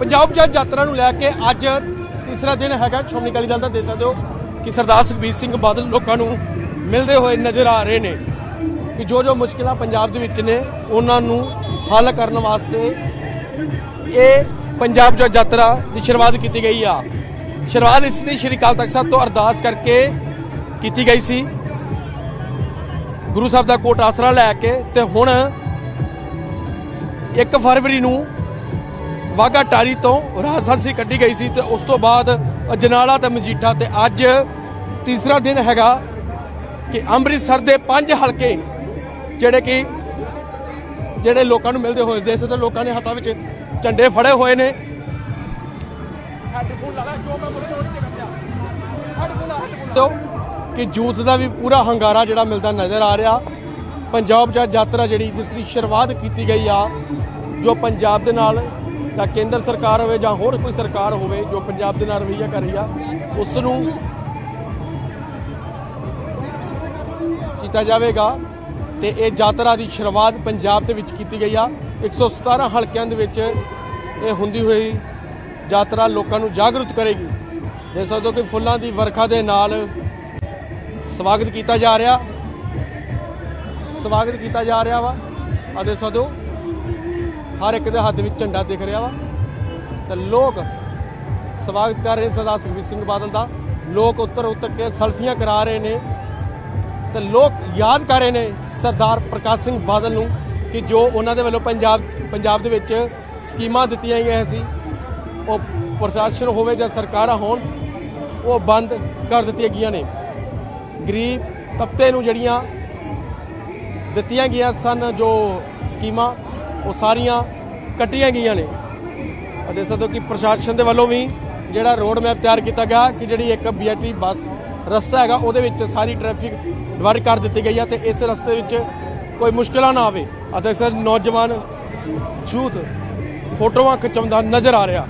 ਪੰਜਾਬ ਜੱਜ ਯਾਤਰਾ ਨੂੰ ਲੈ ਕੇ ਅੱਜ ਤੀਸਰਾ ਦਿਨ ਹੈਗਾ। ਸ਼੍ਰੋਮਣੀ ਅਕਾਲੀ ਦਲ ਦਾ ਦੇਖ ਸਕਦੇ ਹੋ ਕਿ ਸਰਦਾਰ ਸੁਖਬੀਰ ਸਿੰਘ ਬਾਦਲ ਲੋਕਾਂ ਨੂੰ ਮਿਲਦੇ ਹੋਏ ਨਜ਼ਰ ਆ ਰਹੇ ਨੇ ਕਿ ਜੋ ਜੋ ਮੁਸ਼ਕਿਲਾਂ ਪੰਜਾਬ ਦੇ ਵਿੱਚ ਨੇ, ਉਹਨਾਂ ਨੂੰ ਹੱਲ ਕਰਨ ਵਾਸਤੇ ਇਹ ਪੰਜਾਬ ਜੱਜ ਯਾਤਰਾ ਦੀ ਸ਼ੁਰੂਆਤ ਕੀਤੀ ਗਈ ਆ। ਸ਼ੁਰੂਆਤ ਇਸ ਦੀ ਸ਼੍ਰੀ ਅਕਾਲ ਤਖਤ ਸਾਹਿਬ ਤੋਂ ਅਰਦਾਸ ਕਰਕੇ ਕੀਤੀ ਗਈ ਸੀ। ਗੁਰੂ ਸਾਹਿਬ ਦਾ ਕੋਟ ਆਸਰਾ ਲੈ ਕੇ ਤੇ ਹੁਣ 1 ਫਰਵਰੀ ਨੂੰ ਵਾਗਾ ਟਾਰੀ ਤੋਂ ਰਾਜਸਥਾਨ ਕੱਢੀ ਗਈ ਸੀ ਤੇ ਉਸ ਤੋਂ ਬਾਅਦ ਅਜਨਾਲਾ ਤੇ ਮਜੀਠਾ ਤੇ ਅੱਜ ਤੀਸਰਾ ਦਿਨ ਹੈਗਾ ਕਿ ਅੰਮ੍ਰਿਤਸਰ ਦੇ ਪੰਜ ਹਲਕੇ ਜਿਹੜੇ ਕਿ ਜਿਹੜੇ ਲੋਕਾਂ ਨੂੰ ਮਿਲਦੇ ਹੋਏ ਦੇਸ਼ ਦੇ ਲੋਕਾਂ ਨੇ ਹੱਥਾਂ ਵਿੱਚ ਝੰਡੇ ਫੜੇ ਹੋਏ ਨੇ। ਕਿ ਜੂਥ ਦਾ ਵੀ ਪੂਰਾ ਹੰਗਾਰਾ ਜਿਹੜਾ ਮਿਲਦਾ ਨਜ਼ਰ ਆ ਰਿਹਾ। ਪੰਜਾਬ ਜਾਂ ਯਾਤਰਾ ਜਿਹੜੀ ਜਿਸ ਦੀ ਸ਼ੁਰੂਆਤ ਕੀਤੀ ਗਈ ਆ, ਜੋ ਪੰਜਾਬ ਦੇ ਨਾਲ ਜਾਂ ਕੇਂਦਰ ਸਰਕਾਰ ਹੋਵੇ ਜਾਂ ਹੋਰ ਕੋਈ ਸਰਕਾਰ ਹੋਵੇ ਜੋ ਪੰਜਾਬ ਦੇ ਨਾਲ ਰਵਈਆ ਕਰ ਰਹੀ ਆ ਉਸ ਨੂੰ ਕੀਤਾ ਜਾਵੇਗਾ ਤੇ ਇਹ ਯਾਤਰਾ ਦੀ ਸ਼ੁਰੂਆਤ ਪੰਜਾਬ ਦੇ ਵਿੱਚ ਕੀਤੀ ਗਈ ਆ। 117 ਹਲਕਿਆਂ ਦੇ ਵਿੱਚ ਇਹ ਹੁੰਦੀ ਹੋਈ ਯਾਤਰਾ ਲੋਕਾਂ ਨੂੰ ਜਾਗਰੂਕ ਕਰੇਗੀ। ਦੇਖ ਸਕਦੇ ਹੋ ਕਿ ਫੁੱਲਾਂ ਦੀ ਵਰਖਾ ਦੇ ਨਾਲ ਸਵਾਗਤ ਕੀਤਾ ਜਾ ਰਿਹਾ। ਸਵਾਗਤ ਕੀਤਾ ਜਾ ਰਿਹਾ ਵਾ। ਆ ਦੇਖ ਸਕਦੇ ਹੋ ਹਰ ਇੱਕ ਦੇ ਹੱਥ ਵਿੱਚ ਝੰਡਾ ਦਿਖ ਰਿਹਾ ਵਾ ਤੇ ਲੋਕ ਸਵਾਗਤ ਕਰ ਰਹੇ ਸਰਦਾਰ ਸੁਖਬੀਰ ਸਿੰਘ ਬਾਦਲ ਦਾ। ਲੋਕ ਉੱਤਰ ਉੱਤਰ ਕੇ ਸਲਫੀਆਂ ਕਰਾ ਰਹੇ ਨੇ ਤੇ ਲੋਕ ਯਾਦ ਕਰ ਰਹੇ ਨੇ ਸਰਦਾਰ ਪ੍ਰਕਾਸ਼ ਸਿੰਘ ਬਾਦਲ ਨੂੰ ਕਿ ਜੋ ਉਹਨਾਂ ਦੇ ਵੱਲੋਂ ਪੰਜਾਬ ਪੰਜਾਬ ਦੇ ਵਿੱਚ ਸਕੀਮਾਂ ਦਿੱਤੀਆਂ ਗਈਆਂ ਸੀ, ਉਹ ਪ੍ਰਸ਼ਾਸਨ ਹੋਵੇ ਜਾਂ ਸਰਕਾਰਾਂ ਹੋਣ, ਉਹ ਬੰਦ ਕਰ ਦਿੱਤੀਆਂ ਗਈਆਂ ਨੇ। ਗਰੀਬ ਤਬਕੇ ਨੂੰ ਜਿਹੜੀਆਂ ਦਿੱਤੀਆਂ ਗਈਆਂ ਸਨ ਜੋ ਸਕੀਮਾਂ ਉਹ ਸਾਰੀਆਂ ਕੱਟੀਆਂ ਗਈਆਂ ਨੇ। ਅਤੇ ਸਦੋ ਕਿ ਪ੍ਰਸ਼ਾਸਨ ਦੇ ਵੱਲੋਂ ਵੀ ਜਿਹੜਾ ਰੋਡ ਮੈਪ ਤਿਆਰ ਕੀਤਾ ਗਿਆ ਕਿ ਜਿਹੜੀ ਇੱਕ ਬੀਆਰਟੀ ਬੱਸ ਰਸਤਾ ਹੈਗਾ, ਉਹਦੇ ਵਿੱਚ ਸਾਰੀ ਟ੍ਰੈਫਿਕ ਡਿਵਾਈਡ ਕਰ ਦਿੱਤੀ ਗਈ ਹੈ ਤੇ ਇਸ ਰਸਤੇ ਵਿੱਚ ਕੋਈ ਮੁਸ਼ਕਲਾਂ ਨਾ ਆਵੇ। ਅਤੇ ਸਰ ਨੌਜਵਾਨ ਯੂਥ ਫੋਟੋਆਂ ਖਿਚਾਉਂਦਾ ਨਜ਼ਰ ਆ ਰਿਹਾ।